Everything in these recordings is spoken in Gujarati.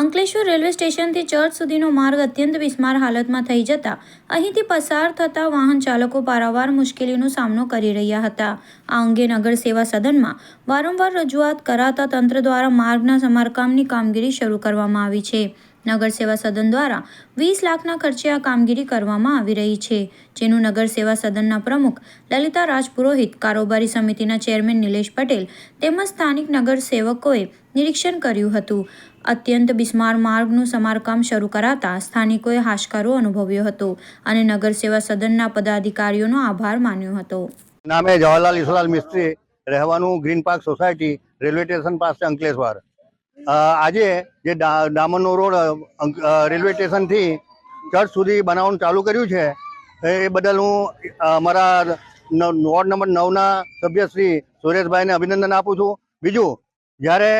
અંકલેશ્વર રેલવે સ્ટેશનથી ચર્ચ સુધીનો માર્ગ અત્યંત બિસ્માર હાલતમાં થઈ જતા અહીંથી પસાર થતા વાહન ચાલકો પારાવાર મુશ્કેલીનો સામનો કરી રહ્યા હતા. આ અંગે નગર સેવા સદનમાં વારંવાર રજૂઆત કરાતા તંત્ર દ્વારા માર્ગના સમારકામની કામગીરી શરૂ કરવામાં આવી છે. નગર સદન દ્વારા વીસ લાખના ખર્ચે આ કામગીરી કરવામાં આવી રહી છે, જેનું નગર સદનના પ્રમુખ લલિતા રાજપુરોહિત, કારોબારી સમિતિના ચેરમેન નિલેશ પટેલ તેમજ સ્થાનિક નગર નિરીક્ષણ કર્યું હતું. અત્યંત બિસ્માર માર્ગનું સમારકામ શરૂ કરાતા સ્થાનિકોએ હાશકારો અનુભવ્યો હતો અને નગર સેવા સદનના પદાધિકારીઓનો આભાર માન્યો હતો. નામે જવાહરલાલ ઈસલાલ મિસ્ત્રી રહેવાનું green park society railway station પાસે અંકલેશ્વર. આજે જે ડામરનો રોડ રેલવે સ્ટેશનથી ચર્ચ સુધી બનાવવાનું ચાલુ કર્યું છે, એ બદલ હું અમારા વોર્ડ નંબર નવના સભ્ય શ્રી સુરેશભાઈને અભિનંદન આપું છું. બીજું, જ્યારે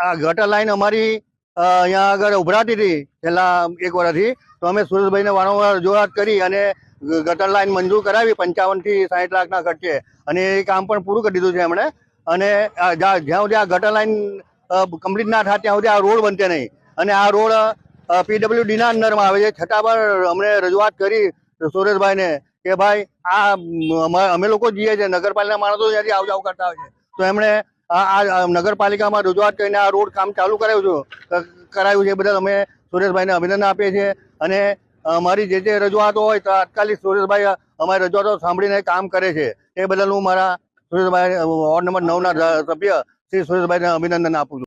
આ ગટર લાઈન અમારી અહીંયા આગળ ઉભરાતી હતી છેલ્લા એક વર્ષથી, તો અમે સુરેશભાઈને વારંવાર રજૂઆત કરી અને ગટર લાઈન મંજૂર કરાવી પંચાવનથી સાઠ લાખના ખર્ચે. અને એ કામ પણ પૂરું કરી દીધું છે એમણે. અને જ્યાં સુધી આ ગટર લાઈન કમ્પ્લીટ ના થાય ત્યાં સુધી આ રોડ બનશે નહીં. અને આ રોડ પીડબ્લ્યુડીના ના અંડરમાં આવે છે. છતાં પણ અમને રજૂઆત કરી સુરેશભાઈને કે ભાઈ, આ અમા- લોકો જઈએ છીએ. નગરપાલિકા માણસો ત્યાંથી આવ જાવ કરતા હોય છે. તો એમણે આ નગરપાલિકામાં રજૂઆત કરીને આ રોડ કામ ચાલુ કરાવ્યું છે. કરાવ્યું છે બદલ અમે સુરેશભાઈને અભિનંદન આપીએ છીએ. અને અમારી જે જે રજૂઆતો હોય તાત્કાલિક સુરેશભાઈ અમારી રજૂઆતો સાંભળીને કામ કરે છે. એ બદલ હું મારા સુરેશભાઈ વોર્ડ નંબર નવના સભ્ય શ્રી સુરેશભાઈને અભિનંદન આપું છું.